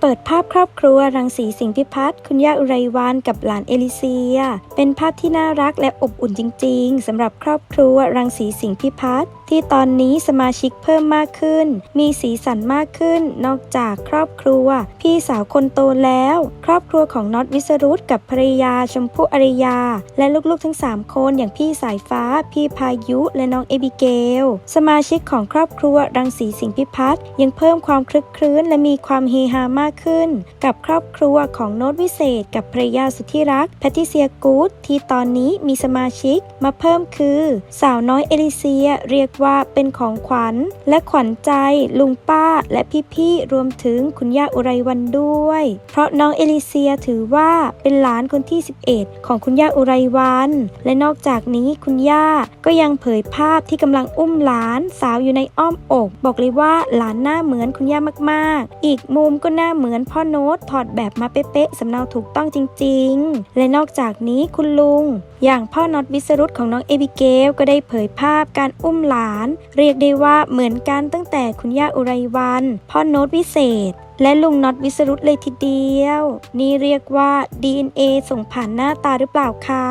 เปิดภาพครอบครัวรังสีสิงพิพัฒน์คุณย่าอุไรวันกับหลานเอลิเซีย เป็นภาพที่น่ารักและอบอุ่นจริง ๆสำหรับครอบครัวรังสีสิงพิพัฒน์ ที่ตอนนี้สมาชิกเพิ่มมากขึ้น มีสีสันมากขึ้น นอกจากครอบครัว พี่สาวคนโตแล้ว ครอบครัวของน็อตวิสรุตกับภรรยาชมพู่อารยา และลูกๆทั้ง 3 คนอย่างพี่สายฟ้า พี่พายุ และน้องเอบิเกล สมาชิกของครอบครัวรังสีสิงพิพัฒน์ยังเพิ่มความคลึกครื้นและมีความเฮฮามากขึ้น กับครอบครัวของโน้ตวิเศษ กับภรรยาสุดที่รักแพทิเซียกูดที่ตอนนี้มีสมาชิกมาเพิ่มคือ สาวน้อยเอลิเซีย เรียกว่าเป็นของขวัญ และขวัญใจ ลุงป้า และพี่ๆรวมถึงคุณย่าอุไรวันด้วย เพราะน้องเอลิเซียถือว่าเป็นหลานคนที่ 11 ของคุณย่าอุไรวัน และนอกจากนี้คุณย่าก็ยังเผยภาพที่กำลังอุ้มหลานสาวอยู่ในอ้อมอก บอกเลยว่าหลานหน้าเหมือนคุณย่ามากๆ อีกมุมก็หน้าเหมือนพ่อโน้ตถอดแบบมาเป๊ะๆสำเนาถูกต้องจริง ๆ และนอกจากนี้คุณลุง อย่างพ่อน็อตวิสรุตของน้องเอบิเกลก็ได้เผยภาพการอุ้มหลาน เรียกได้ว่าเหมือนกันตั้งแต่คุณย่าอุไรวัน พ่อโน้ตวิเศษ และลุงน็อตวิสรุตเลยทีเดียว นี่เรียกว่า DNA ส่งผ่านหน้าตาหรือเปล่าคะ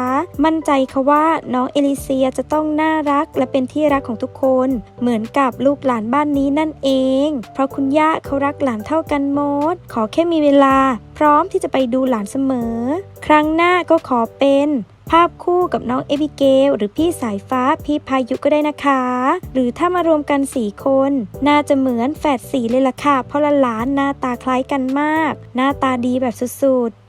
มั่นใจค่ะว่าน้องเอลิเซียจะต้องน่ารักและเป็นที่รักของทุกคน เหมือนกับลูกหลานบ้านนี้นั่นเอง เพราะคุณย่าเขารักหลานเท่ากันหมด ขอแค่มีเวลา พร้อมที่จะไปดูหลานเสมอ ครั้งหน้าก็ขอเป็น ภาพคู่กับน้องเอบิเกลหรือพี่สายฟ้าพี่พายุก็ได้นะคะ หรือถ้ามารวมกัน4คน น่าจะเหมือนแฝดสีเลยล่ะค่ะ เพราะละหลานหน้าตาคล้ายกันมาก หน้าตาดีแบบสุดๆ